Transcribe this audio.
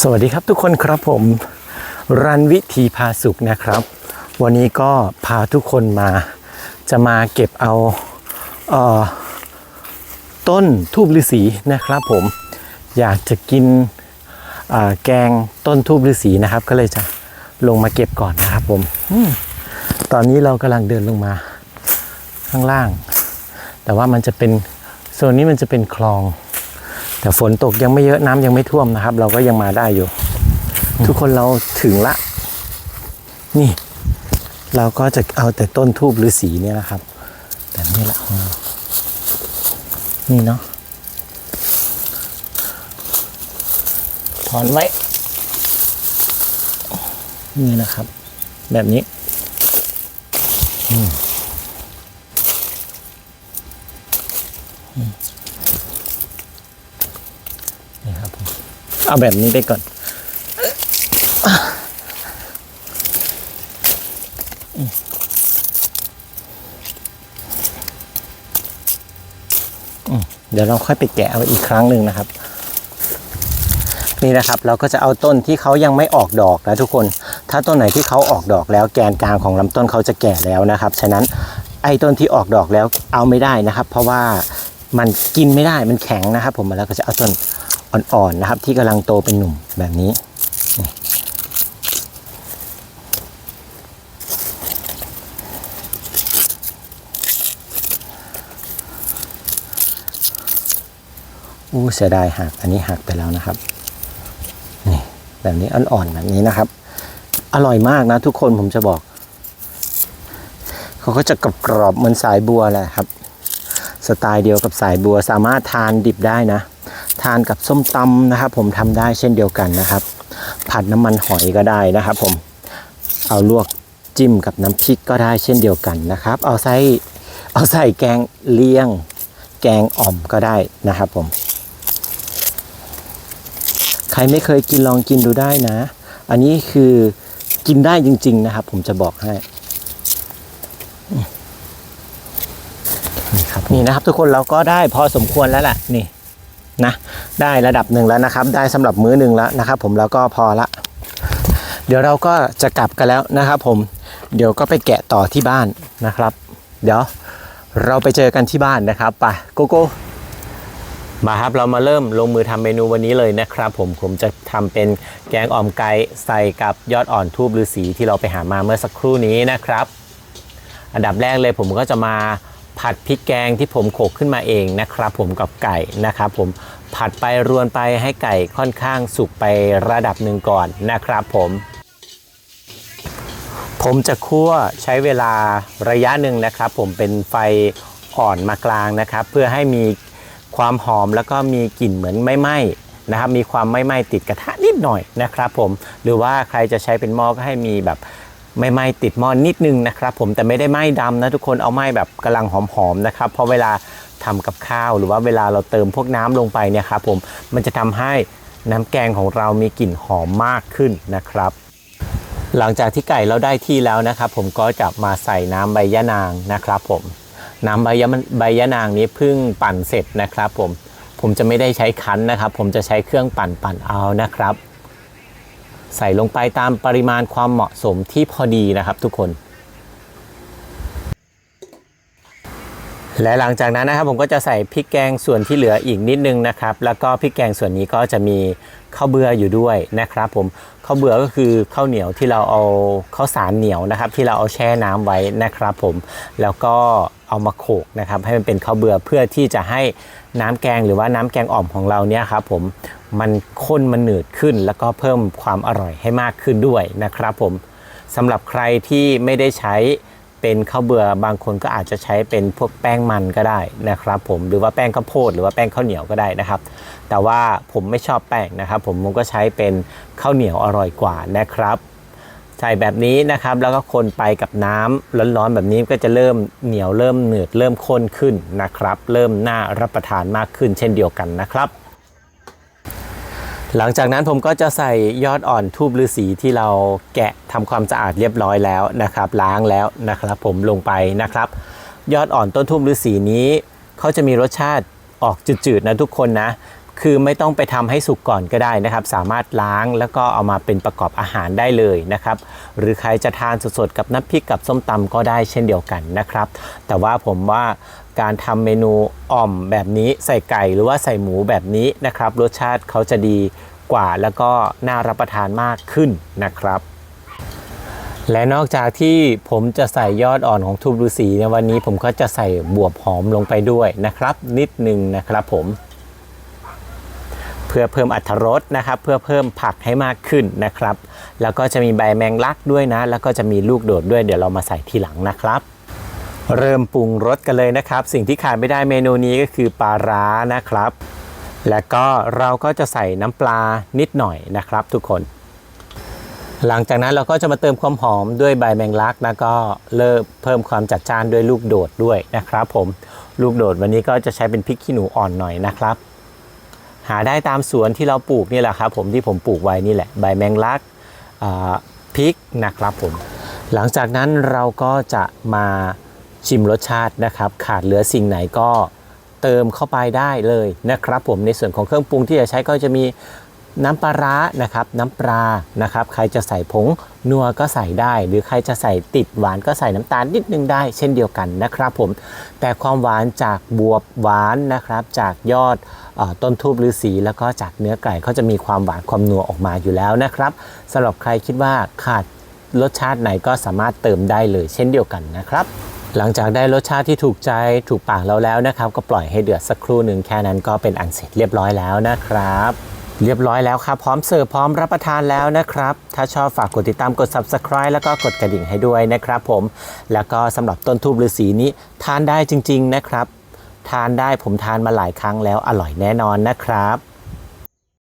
สวัสดีครับทุกคนครับผม รันวิธีพาสุขนะครับ วันนี้ก็พาทุกคนมา จะมาเก็บเอาเออต้นทูบฤาษีนะครับผมอยากจะกินแกงต้นทูบฤาษีนะครับ ก็เลยจะลงมาเก็บก่อนนะครับผมอมตอนนี้เรากำลังเดินลงมาข้างล่าง แต่ว่ามันจะเป็นโซนนี้มันจะเป็นคลอง แต่ฝนตกยังไม่เยอะน้ำยังไม่ท่วมนะครับ เราก็ยังมาได้อยู่ ทุกคนเราถึงละ นี่ เราก็จะเอาแต่ต้นทูบหรือสีเนี่ยนะครับ แต่นี่ละของเรานี่เนาะถอนไว้ นี่นะครับ แบบนี้อืมอืมนี่ครับผม เอาแบบนี้ไปก่อน เดี๋ยวเราค่อยไปแกะเอาอีกครั้งหนึ่งนะครับ นี่นะครับเราก็จะเอาต้นที่เขายังไม่ออกดอกนะทุกคน ถ้าต้นไหนที่เขาออกดอกแล้วแกนกลางของลำต้นเขาจะแก่แล้วนะครับ ฉะนั้นไอ้ต้นที่ออกดอกแล้วเอาไม่ได้นะครับ เพราะว่ามันกินไม่ได้มันแข็งนะครับ ผมแล้วก็จะเอาต้น อ่อนๆนะครับ ที่กำลังโตเป็นหนุ่มแบบนี้นอู้เสียดายหักอันนี้หักไปแล้วนะครับ นี่แบบนี้อ่อนๆแบบนี้นะครับ อร่อยมากนะทุกคนผมจะบอกเขาก็จะกรอบๆเหมือนสายบัวแหละครับ สไตล์เดียวกับสายบัวสามารถทานดิบได้นะ ทานกับส้มตำนะครับ ผมทำได้เช่นเดียวกันนะครับ ผัดน้ำมันหอยก็ได้นะครับ ผมเอาลวกจิ้มกับน้ำพริกก็ได้เช่นเดียวกันนะครับ เอาใส่เอาใส่แกงเลียง แกงอ่อมก็ได้นะครับ ผม ใครไม่เคยกินลองกินดูได้นะ อันนี้คือกินได้จริง ๆ นะครับ ผมจะบอกให้นี่ครับนี่นะครับ ทุกคนเราก็ได้พอสมควรแล้วแหละนี่ นะได้ระดับหนึ่งแล้วนะครับ ได้สำหรับมื้อหนึ่งแล้วนะครับ ผมแล้วก็พอละ เดี๋ยวเราก็จะกลับกันแล้วนะครับ ผมเดี๋ยวก็ไปแกะต่อที่บ้านนะครับ เดี๋ยวเราไปเจอกันที่บ้านนะครับไปโกโก้มาครับเรามาเริ่มลงมือทำเมนูวันนี้เลยนะครับ ผมผมจะทำเป็นแกงอ่อมไก่ใส่กับยอดอ่อนทูบฤาษีที่เราไปหามาเมื่อสักครู่นี้นะครับ อันดับแรกเลยผมก็จะมา ผัดพริกแกงที่ผมโขลกขึ้นมาเองนะครับผมกับไก่นะครับผมผัดไปรวนไปให้ไก่ค่อนข้างสุกไประดับหนึ่งก่อนนะครับผม ผมจะคั่วใช้เวลาระยะหนึ่งนะครับ ผมเป็นไฟอ่อนมากลางนะครับ เพื่อให้มีความหอมแล้วก็มีกลิ่นเหมือนไม่ไหม้นะครับ มีความไม่ไหม้ติดกระทะนิดหน่อยนะครับ ผมหรือว่าใครจะใช้เป็นหม้อก็ให้มีแบบ ไม่ไหม้ติดหม้อนนิดนึงนะครับผมแต่ไม่ได้ไหม้ดำนะทุกคนเอาไหม้แบบกำลังหอมๆนะครับเพราะเวลาทำกับข้าวหรือว่าเวลาเราเติมพวกน้ำลงไปเนี่ยครับผมมันจะทำให้น้ำแกงของเรามีกลิ่นหอมมากขึ้นนะครับ หลังจากที่ไก่เราได้ที่แล้วนะครับ ผมก็จะมาใส่น้ำใบยะนางนะครับผมน้ำใบยะใบยะนางนี้เพิ่งปั่นเสร็จนะครับผมผมจะไม่ได้ใช้คั้นนะครับ ผมจะใช้เครื่องปั่นปั่นเอานะครับ ใส่ลงไปตามปริมาณความเหมาะสมที่พอดีนะครับทุกคน และหลังจากนั้นนะครับผมก็จะใส่พริกแกงส่วนที่เหลืออีกนิดนึงนะครับ แล้วก็พริกแกงส่วนนี้ก็จะมีข้าวเบื่ออยู่ด้วยนะครับ ผมข้าวเบื่อก็คือข้าวเหนียวที่เราเอาข้าวสารเหนียวนะครับ ที่เราเอาแช่น้ำไว้นะครับ ผมแล้วก็เอามาโขกนะครับให้มันเป็นข้าวเบื่อเพื่อที่จะให้น้ำแกงหรือว่าน้ำแกงอ่อมของเราเนี่ยครับผม มันข้นมันหนืดขึ้น แล้วก็เพิ่มความอร่อยให้มากขึ้นด้วยนะครับผมสำหรับใครที่ไม่ได้ใช้เป็นข้าวเบื่อบางคนก็อาจจะใช้เป็นพวกแป้งมันก็ได้นะครับผมหรือว่าแป้งข้าวโพดหรือว่าแป้งข้าวเหนียวก็ได้นะครับ แต่ว่าผมไม่ชอบแป้งนะครับผมผมก็ใช้เป็นข้าวเหนียวอร่อยกว่านะครับใส่แบบนี้นะครับแล้วก็คนไปกับน้ำร้อนๆแบบนี้ก็จะเริ่มเหนียวเริ่มหนืดเริ่มข้นขึ้นนะครับ เริ่มน่ารับประทานมากขึ้นเช่นเดียวกันนะครับ หลังจากนั้นผมก็จะใส่ยอดอ่อนทูบฤาษีที่เราแกะทำความสะอาดเรียบร้อยแล้วนะครับ ล้างแล้วนะครับ ผมลงไปนะครับ ยอดอ่อนต้นทูบฤาษีนี้เขาจะมีรสชาติออกจืดๆนะทุกคนนะ คือไม่ต้องไปทำให้สุกก่อนก็ได้นะครับ สามารถล้างแล้วก็เอามาเป็นประกอบอาหารได้เลยนะครับ หรือใครจะทานสดๆกับน้ำพริกกับส้มตำก็ได้เช่นเดียวกันนะครับ แต่ว่าผมว่าการทำเมนูอ่อมแบบนี้ใส่ไก่หรือว่าใส่หมูแบบนี้นะครับ รสชาติเขาจะดีกว่าแล้วก็น่ารับประทานมากขึ้นนะครับและนอกจากที่ผมจะใส่ยอดอ่อนของทูบฤาษีในวันนี้ผมก็จะใส่บวบหอมลงไปด้วยนะครับ นิดนึงนะครับผม เพื่อเพิ่มอรรถรสนะครับ เพื่อเพิ่มผักให้มากขึ้นนะครับ แล้วก็จะมีใบแมงลักด้วยนะ แล้วก็จะมีลูกโดดด้วยเดี๋ยวเรามาใส่ทีหลังนะครับเริ่มปรุงรสกันเลยนะครับ สิ่งที่ขาดไม่ได้เมนูนี้ก็คือปลาร้านะครับ และก็เราก็จะใส่น้ำปลานิดหน่อยนะครับ ทุกคน หลังจากนั้นเราก็จะมาเติมความหอมด้วยใบแมงลักแล้วก็เริ่มเพิ่มความจัดจ้านด้วยลูกโดดด้วยนะครับ ผมลูกโดดวันนี้ก็จะใช้เป็นพริกขี้หนูอ่อนหน่อยนะครับ หาได้ตามสวนที่เราปลูกนี่แหละครับผมที่ผมปลูกไว้นี่แหละใบแมงลักพริกนะครับผม หลังจากนั้นเราก็จะมาชิมรสชาตินะครับ ขาดเหลือสิ่งไหนก็เติมเข้าไปได้เลยนะครับผมในส่วนของเครื่องปรุงที่จะใช้ก็จะมี น้ำปลาร้านะครับน้ำปลานะครับใครจะใส่ผงนัวก็ใส่ได้ หรือใครจะใส่ติดหวานก็ใส่น้ำตาลนิดนึงได้ เช่นเดียวกันนะครับผมแต่ความหวานจากบวบหวานนะครับจากยอดออต้นทูบฤาษีแล้วก็จากเนื้อไก่เขาจะมีความหวานความนัวออกมาอยู่แล้วนะครับสำหรับใครคิดว่าขาดรสชาติไหนก็สามารถเติมได้เลย เช่นเดียวกันนะครับหลังจากได้รสชาติที่ถูกใจถูกปากเราแล้วนะครับ ก็ปล่อยให้เดือดสักครู่หนึ่งแค่นั้นก็เป็นอันเสร็จเรียบร้อยแล้วนะครับ เรียบร้อยแล้วครับ พร้อมเสิร์ฟพร้อมรับประทานแล้วนะครับ ถ้าชอบฝากกดติดตามกด subscribe แล้วก็กดกระดิ่งให้ด้วยนะครับผม แล้วก็สำหรับต้นทูบฤาษีนี้ทานได้จริง ๆนะครับ ทานได้ผมทานมาหลายครั้งแล้วอร่อยแน่นอนนะครับ